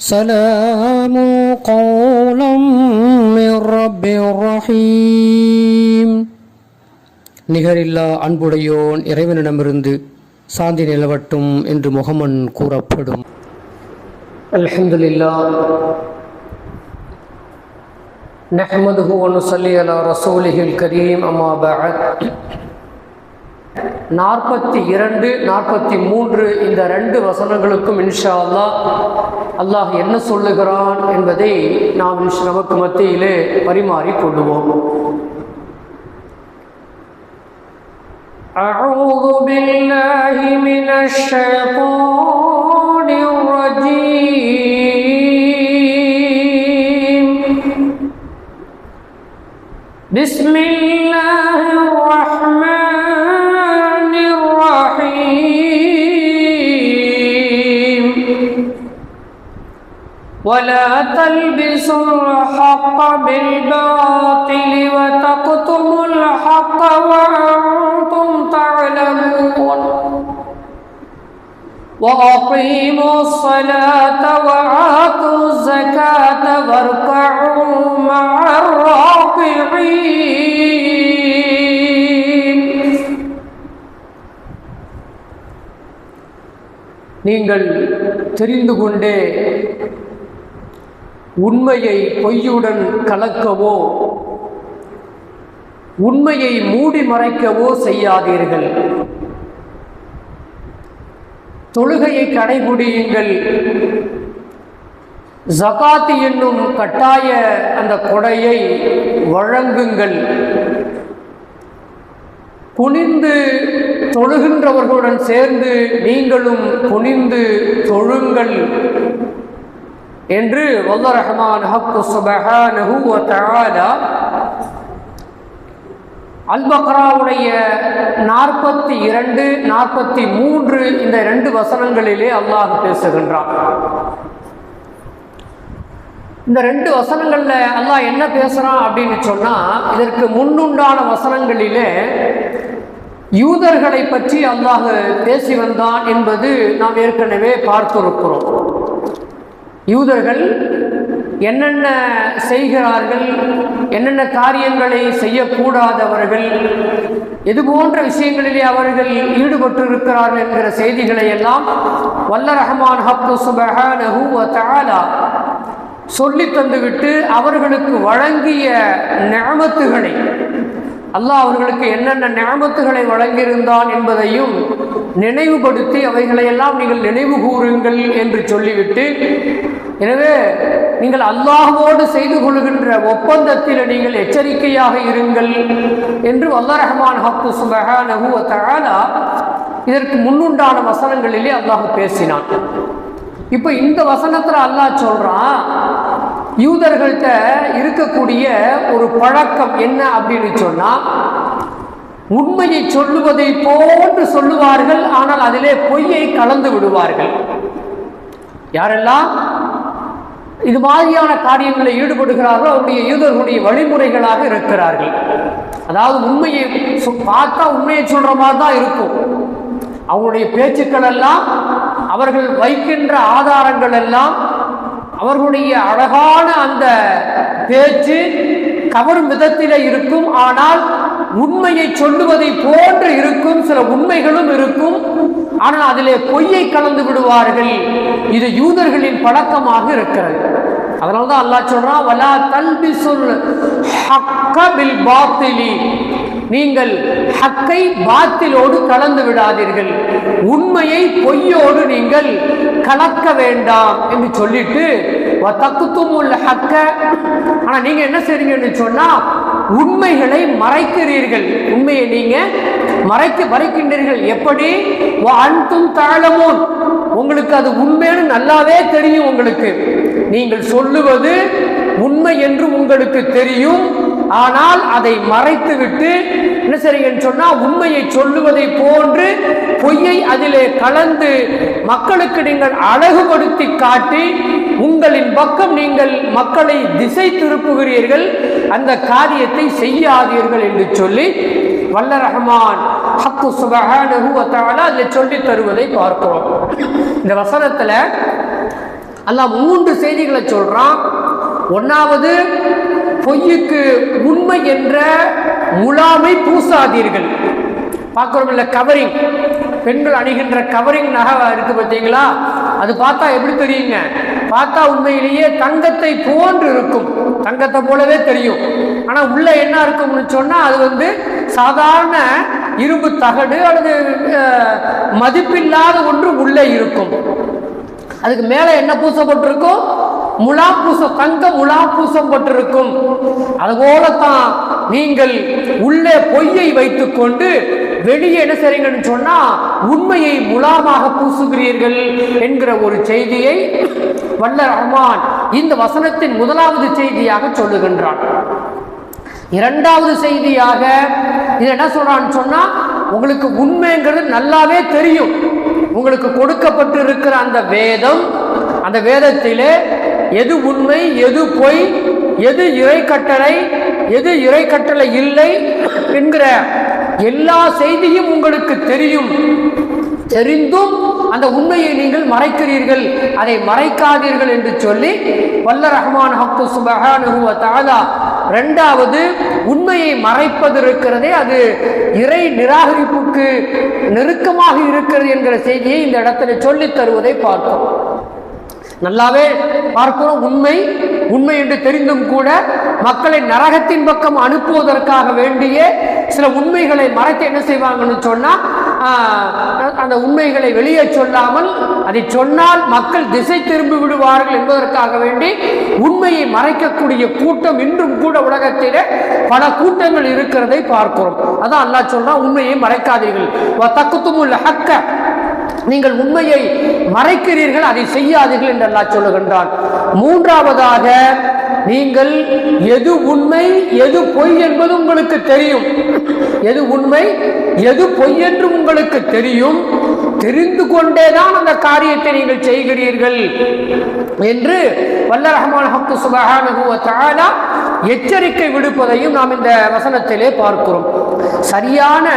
سلام قولا من رب رحيم நிகரில்லா அன்புடையோன் இறைவனிடமிருந்து சாந்தி நிலவட்டும் என்று முகமன் கூறப்படும் அல்ஹம்துலில்லா نحمده ونصلي على رسوله الكريم أما بعد நாற்பத்தி இரண்டு நாற்பத்தி மூன்று இந்த ரெண்டு வசனங்களுக்கும் இன்ஷா அல்லாஹ் அல்லாஹ் என்ன சொல்லுகிறான் என்பதை நாம் இன்ஷா நமக்கு மத்தியிலே பரிமாறிக் கொள்ளுவோம் أعوذ بالله من الشيطان الرجيم بسم الله ولا تلبسوا الحق بالباطل وتقتموا الحق وأنتم تعلمون وأقيموا الصلاة وآتوا الزكاة واركعوا مع الراكعين நீங்கள் தெரிந்து கொண்டே உண்மையை பொய்யுடன் கலக்கவோ உண்மையை மூடி மறைக்கவோ செய்யாதீர்கள். தொழுகையை கடைபிடியுங்கள். ஜகாத்து என்னும் கட்டாய அந்த கொடையை வழங்குங்கள். குனிந்து தொழுகின்றவர்களுடன் சேர்ந்து நீங்களும் குனிந்து தொழுங்கள். என்று வல்ல ரஹ்மான் ஹக்கு சுபஹானஹு வ தஆலா அல்பக்ராவுடைய நாற்பத்தி இரண்டு நாற்பத்தி மூன்று இந்த ரெண்டு வசனங்களிலே அல்லாஹ் பேசுகின்றான். இந்த ரெண்டு வசனங்கள்ல அல்லாஹ் என்ன பேசுறான் அப்படின்னு சொன்னா இதற்கு முன்னுண்டான வசனங்களிலே யூதர்களை பற்றி அல்லாஹ் பேசி வந்தான் என்பது நாம் ஏற்கனவே பார்த்திருக்கிறோம். யூதர்கள் என்னென்ன செய்கிறார்கள் என்னென்ன காரியங்களை செய்யக்கூடாதவர்கள் இது போன்ற விஷயங்களிலே அவர்கள் ஈடுபட்டு இருக்கிறார்கள் என்கிற செய்திகளை எல்லாம் வல்ல ரஹமான் ஹப்து சுபஹானஹு வ சொல்லி தந்துவிட்டு அவர்களுக்கு வழங்கிய நியமத்துகளை அல்லாஹ் அவர்களுக்கு என்னென்ன நியமத்துகளை வழங்கியிருந்தான் என்பதையும் நினைவுபடுத்தி அவைகளையெல்லாம் நீங்கள் நினைவு கூறுங்கள் என்று சொல்லிவிட்டு எனவே நீங்கள் அல்லாஹோடு செய்து கொள்கின்ற ஒப்பந்தத்தில் நீங்கள் எச்சரிக்கையாக இருங்கள் என்று வல்ல ரஹ்மான் ஹக்கு சுபஹானஹு வ இதற்கு முன்னுண்டான வசனங்களிலே அல்லாஹ் பேசினான். இப்போ இந்த வசனத்தில் அல்லாஹ் சொல்கிறான் யூதர்கள்ட்ட இருக்கக்கூடிய ஒரு பழக்கம் என்ன அப்படின்னு சொன்னால் உண்மையை சொல்லுவதை போன்று சொல்லுவார்கள் ஆனால் அதிலே பொய்யை கலந்து விடுவார்கள். யாரெல்லாம் இது மாதிரியான காரியங்களில் ஈடுபடுகிறார்களோ அவருடைய யூதர்களுடைய வழிமுறைகளாக இருக்கிறார்கள். அதாவது உண்மையை பார்த்தா உண்மையை சொல்ற மாதிரி தான் இருக்கும். அவங்களுடைய பேச்சுக்கள் எல்லாம் அவர்கள் வைக்கின்ற ஆதாரங்கள் எல்லாம் அவர்களுடைய அழகான அந்த பேச்சு கவரும் விதத்தில் இருக்கும். ஆனால் உண்மையை சொல்லுவதை போன்று இருக்கும் சில உண்மைகளும் இருக்கும். ஆனால் அதிலே பொய்யை கலந்து விடுவார்கள். இது யூதர்களின் பழக்கமாக இருக்கிறது. அதனால தான் அல்லாஹ் சொல்றான் வலா தல்பிசுல் ஹக்க பில் பாத்திலி. நீங்கள் ஹக்கை பாத்திலோடு கலந்து விடாதீர்கள். உண்மையை பொய்யோடு நீங்கள் கலக்க வேண்டாம் என்று சொல்லிட்டு தக்குத்துமுல் ஹக்க. ஆனா நீங்க என்ன செய்றீங்கன்னு சொன்னா உண்மைகளை மறைக்கிறீர்கள். உண்மையை நீங்க மறைக்க மறைக்கின்றீர்கள். எப்படி? அன்தும் தாழமோன் உங்களுக்கு அது உண்மைன்னு நல்லாவே தெரியும் உங்களுக்கு. நீங்கள் சொல்லுவது உண்மை என்று உங்களுக்கு தெரியும். ஆனால் அதை மறைத்துவிட்டு என்ன செய்றீங்கன்னு சொன்னால் உண்மையை சொல்லுவதை போன்று பொய்யை அதிலே கலந்து மக்களுக்கு நீங்கள் அழகுபடுத்தி காட்டி உங்களின் பக்கம் நீங்கள் மக்களை திசை திருப்புகிறீர்கள் அந்த காரியத்தை செய்யாதீர்கள் என்று சொல்லி வல்ல ரஹ்மான் ஹக்கு சுபஹானஹு அதில் சொல்லி தருவதை பார்க்கிறோம். இந்த வசனத்தில் அல்லாஹ் மூன்று செய்திகளை சொல்றான். ஒன்னாவது பொய்யுக்கு உண்மை என்ற முலாமை பூசாதீர்கள். பார்க்குறோம் இல்லை கவரிங் பெண்கள் அணிகின்ற கவரிங் நகை இருக்கு பார்த்தீங்களா? அது பார்த்தா எப்படி தெரியுங்க? பார்த்தா உண்மையிலேயே தங்கத்தை போன்று இருக்கும். தங்கத்தை போலவே தெரியும். ஆனால் உள்ள என்ன இருக்கும்னு சொன்னால் அது வந்து சாதாரண இரும்பு தகடு அல்லது மதிப்பில்லாத ஒன்று உள்ளே இருக்கும். அதுக்கு மேலே என்ன பூசப்பட்டிருக்கும்? முலாப்பூசம் தங்க முலாப்பூசம் பூசம் பட்டிருக்கும் அதுபோலத்தான் நீங்கள் உள்ளே பொய்யை வைத்துக்கொண்டு வெளியே என்ன செய்றீங்கன்னு சொன்னா உண்மையை முலாமாக பூசுகிறீர்கள் என்கிற ஒரு செய்தியை வல்ல ரஹ்மான் இந்த வசனத்தின் முதலாவது செய்தியாக சொல்லுகின்றான். இரண்டாவது செய்தியாக இது என்ன சொல்றான்னு சொன்னா உங்களுக்கு உண்மைங்கிறது நல்லாவே தெரியும். உங்களுக்கு கொடுக்கப்பட்டு இருக்கிற அந்த வேதம் அந்த வேதத்திலே எது உண்மை எது பொய் எது இறை கட்டளை எது இறை கட்டளை இல்லை என்கிற எல்லா செய்தியும் உங்களுக்கு தெரியும். தெரிந்தும் அந்த உண்மையை நீங்கள் மறைக்கிறீர்கள். அதை மறைக்காதீர்கள் என்று சொல்லி வல்ல ரஹ்மான் ஹக்கு சுபஹானஹு வ ரெண்டாவது உண்மையை மறைப்பது இருக்கிறதே அது இறை நிராகரிப்புக்கு நெருக்கமாக இருக்கிறது என்கிற செய்தியை இந்த இடத்துல சொல்லித் தருவதை பார்த்தோம். நல்லாவே பார்க்கிறோம் உண்மை உண்மை என்று தெரிந்தும் கூட மக்களை நரகத்தின் பக்கம் அனுப்புவதற்காக வேண்டிய சில உண்மைகளை மறைத்து என்ன செய்வாங்கன்னு சொன்னால் அந்த உண்மைகளை வெளியே சொல்லாமல் அதை சொன்னால் மக்கள் திசை திரும்பி விடுவார்கள் என்பதற்காக வேண்டி உண்மையை மறைக்கக்கூடிய கூட்டம் இன்றும் கூட உலகத்திலே பல கூட்டங்கள் இருக்கிறதை பார்க்கிறோம். அதான் அல்லா சொன்னால் உண்மையை மறைக்காதீர்கள். தக்குத்துமுல் ஹக்க நீங்கள் உண்மையை மறைக்கிறீர்கள் அதை செய்யாதீர்கள் என்று அல்லாஹ் சொல்லுகின்றான். மூன்றாவதாக நீங்கள் எது உண்மை எது பொய் என்பது உங்களுக்கு தெரியும். எது உண்மை எது பொய் என்று உங்களுக்கு தெரியும். தெரிந்து கொண்டேதான் அந்த காரியத்தை நீங்கள் செய்கிறீர்கள் என்று வல்ல ரஹ்மான் ஹக்கு சுபஹானஹு எச்சரிக்கை விடுப்பதையும் நாம் இந்த வசனத்திலே பார்க்கிறோம். சரியான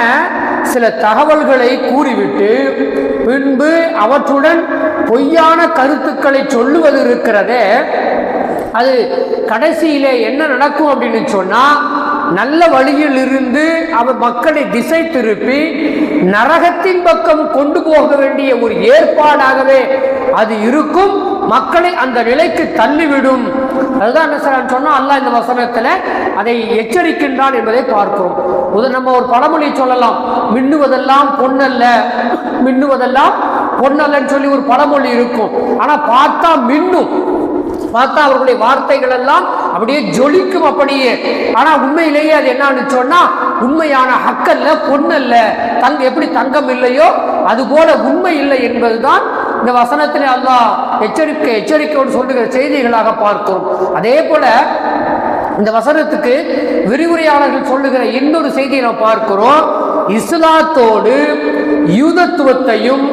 சில தகவல்களை கூறிவிட்டு பின்பு அவற்றுடன் பொய்யான கருத்துக்களை சொல்லுவது இருக்கிறதே அது கடைசியிலே என்ன நடக்கும் அப்படின்னு சொன்னால் நல்ல வழியில் இருந்து அவர் மக்களை திசை திருப்பி நரகத்தின் பக்கம் கொண்டு போக வேண்டிய ஒரு ஏற்பாடாகவே அது இருக்கும். மக்களை அந்த நிலைக்கு தள்ளிவிடும். அதுதான் என்ன சார் சொன்னா அல்லாஹ் இந்த வசனத்துல அதை எச்சரிக்கின்றான் என்பதை பார்க்கிறோம். உத நம்ம ஒரு பழமொழி சொல்லலாம். மின்னுவதெல்லாம் பொன்னல்ல. மின்னுவதெல்லாம் பொன்னல்லன்னு சொல்லி ஒரு பழமொழி இருக்கும். ஆனா பார்த்தா மின்னும். பார்த்தா அவர்களுடைய வார்த்தைகள் எல்லாம் அப்படியே ஜொலிக்கும் அப்படியே. ஆனா உண்மையிலேயே அது என்னன்னு சொன்னா உண்மையான ஹக்கல்ல பொன்னல்ல. தங்க எப்படி தங்கம் இல்லையோ அது போல உண்மை இல்லை என்பதுதான் இந்த வசனத்தில் அல்லாஹ் எச்சரிக்கை எச்சரிக்கையோடு சொல்லுகிற செய்திகளாக பார்க்கிறோம். அதே போல இந்த வசனத்துக்கு விரிவுரையாளர்கள் சொல்லுகிற இன்னொரு செய்தியை நாம் பார்க்கிறோம். இஸ்லாத்தோடு யூதத்துவத்தையும்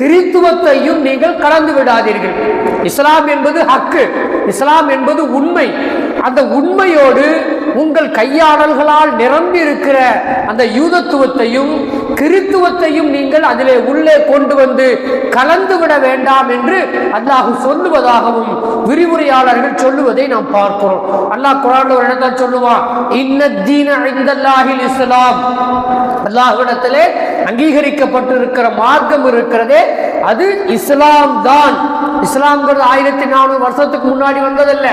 கிறித்துவத்தையும் நீங்கள் கலந்து விடாதீர்கள். இஸ்லாம் என்பது ஹக்கு இஸ்லாம் என்பது உண்மை. அந்த உண்மையோடு உங்கள் கையாடல்களால் நிரம்பி இருக்கிற அந்த யூதத்துவத்தையும் கிறித்துவத்தையும் நீங்கள் அதிலே உள்ளே கொண்டு வந்து கலந்து விட வேண்டாம் என்று அல்லாஹ் சொல்லுவதாகவும் விரிவுரையாளர்கள் சொல்லுவதை நாம் பார்க்கிறோம். அல்லாஹ் குரான் ஒரு இடத்தான் சொல்லுவான் இன்னத்தீன இந்தல்லாஹில் இஸ்லாம். அல்லாஹ்விடத்திலே அங்கீகரிக்கப்பட்டிருக்கிற மார்க்கம் இருக்கிறதே அது இஸ்லாம் தான். இஸ்லாம்ங்கிறது ஆயிரத்தி நானூறு வருஷத்துக்கு முன்னாடி வந்ததல்ல.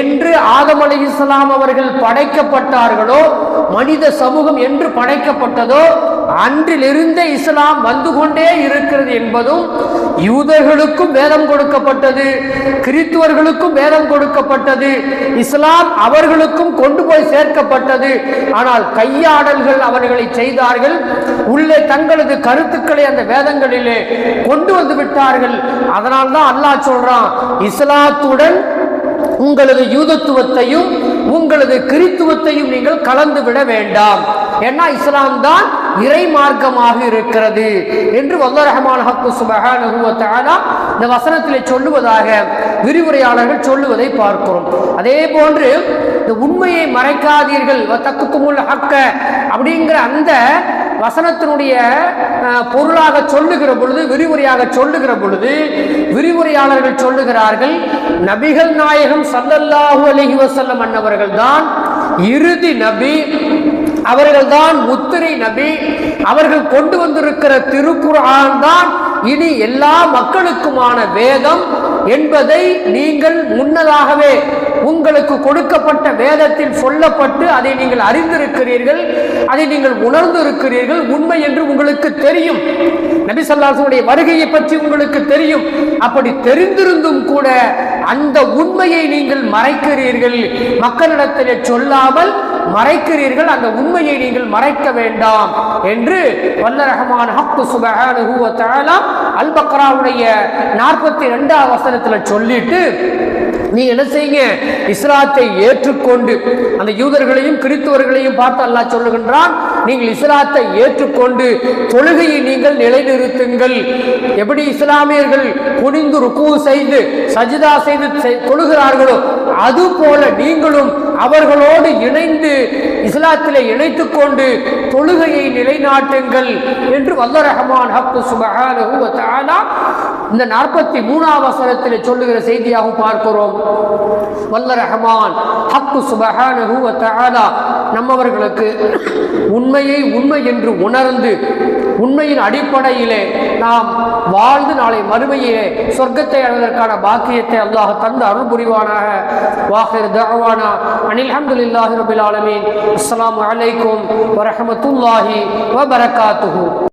என்று ஆதம் அலி இஸ்லாம் அவர்கள் படைக்கப்பட்டார்களோ மனித சமூகம் என்று படைக்கப்பட்டதோ அன்றிலிருந்தே இஸ்லாம் வந்து கொண்டே இருக்கிறது என்பதும் யூதர்களுக்கும் வேதம் கொடுக்கப்பட்டது கிறித்துவர்களுக்கும் வேதம் கொடுக்கப்பட்டது இஸ்லாம் அவர்களுக்கும் கொண்டு போய் சேர்க்கப்பட்டது. ஆனால் கையாடல்கள் அவர்களை செய்தார்கள். உள்ளே தங்களது கருத்துக்களை அந்த வேதங்களிலே கொண்டு வந்து விட்டார்கள். அதனால்தான் அல்லாஹ் சொல்றான் இஸ்லாத்துடன் உங்களது யூதத்துவத்தையும் உங்களது கிறித்துவத்தையும் நீங்கள் கலந்து விட வேண்டாம். ஏன்னா இஸ்லாம் தான் இறை மார்க்கமாக இருக்கிறது என்று வல்ல ரஹமான் ஹக்கு சுபஹானஹு இந்த வசனத்திலே சொல்லுவதாக விரிவுரையாளர்கள் சொல்லுவதை பார்க்கிறோம். அதே போன்று இந்த உண்மையை மறைக்காதீர்கள். வ ஹக்க அப்படிங்கிற அந்த வசனத்தினுடைய பொருளாக சொல்லுகிற பொழுது விரிவுரையாக சொல்லுகிற பொழுது விரிவுரையாளர்கள் சொல்லுகிறார்கள் நபிகள் நாயகம் சல்லல்லாஹு அலைஹி வசல்லம் அன்னவர்கள் தான் இறுதி நபி அவர்கள்தான் முத்திரை நபி. அவர்கள் கொண்டு வந்திருக்கிற திருக்குறான் தான் இனி எல்லா மக்களுக்குமான வேதம் என்பதை நீங்கள் முன்னதாகவே உங்களுக்கு கொடுக்கப்பட்ட வேதத்தில் சொல்லப்பட்டு அதை நீங்கள் அறிந்திருக்கிறீர்கள் அதை நீங்கள் உணர்ந்திருக்கிறீர்கள். உண்மை என்று உங்களுக்கு தெரியும். நபி சல்லாசனுடைய வருகையை பற்றி உங்களுக்கு தெரியும். அப்படி தெரிந்திருந்தும் கூட அந்த உண்மையை நீங்கள் மறைக்கிறீர்கள். மக்களிடத்திலே சொல்லாமல் மறைக்கிறீர்கள். அந்த உண்மையை நீங்கள் மறைக்க வேண்டாம் என்று வல்ல ரஹ்மான் ஹக்கு சுபஹானஹு தஆலா அல் பக்ராவுடைய நாற்பத்தி ரெண்டாவது வசனத்தில் சொல்லிட்டு நீ என்ன செய்யுங்க? இஸ்லாத்தை ஏற்றுக்கொண்டு அந்த யூதர்களையும் கிறிஸ்துவர்களையும் பார்த்து அல்லாஹ் சொல்லுகின்றான் நீங்கள் இஸ்லாத்தை ஏற்றுக்கொண்டு தொழுகையை நீங்கள் நிலைநிறுத்துங்கள். எப்படி இஸ்லாமியர்கள் குனிந்து ருக்கு செய்து சஜிதா செய்து தொழுகிறார்களோ அது போல நீங்களும் அவர்களோடு இணைந்து இஸ்லாத்திலே இணைத்துக் கொண்டு தொழுகையை நிலைநாட்டுங்கள் என்று வல்ல ரஹமான் ஹக்கு சுபஹானஹு இந்த நாற்பத்தி மூணாம் வசனத்தில் சொல்லுகிற செய்தியாகவும் பார்க்கிறோம். வல்ல ரஹமான் ஹக்கு சுபஹானஹு தஆலா நம்மவர்களுக்கு உண்மையை உண்மை என்று உணர்ந்து உண்மையின் அடிப்படையிலே நாம் வாழ்ந்து நாளை மறுமையிலே சொர்க்கத்தை அடைவதற்கான பாக்கியத்தை அல்லாஹ் தந்து அருள் புரிவானாக. வாஹிர் தஅவானா. அனில் ஹம்துலில்லாஹி ரபில் ஆலமீன். அஸ்லாம் அலைக்கும் வரஹ்மத்துல்லாஹி வபரகாத்துஹு.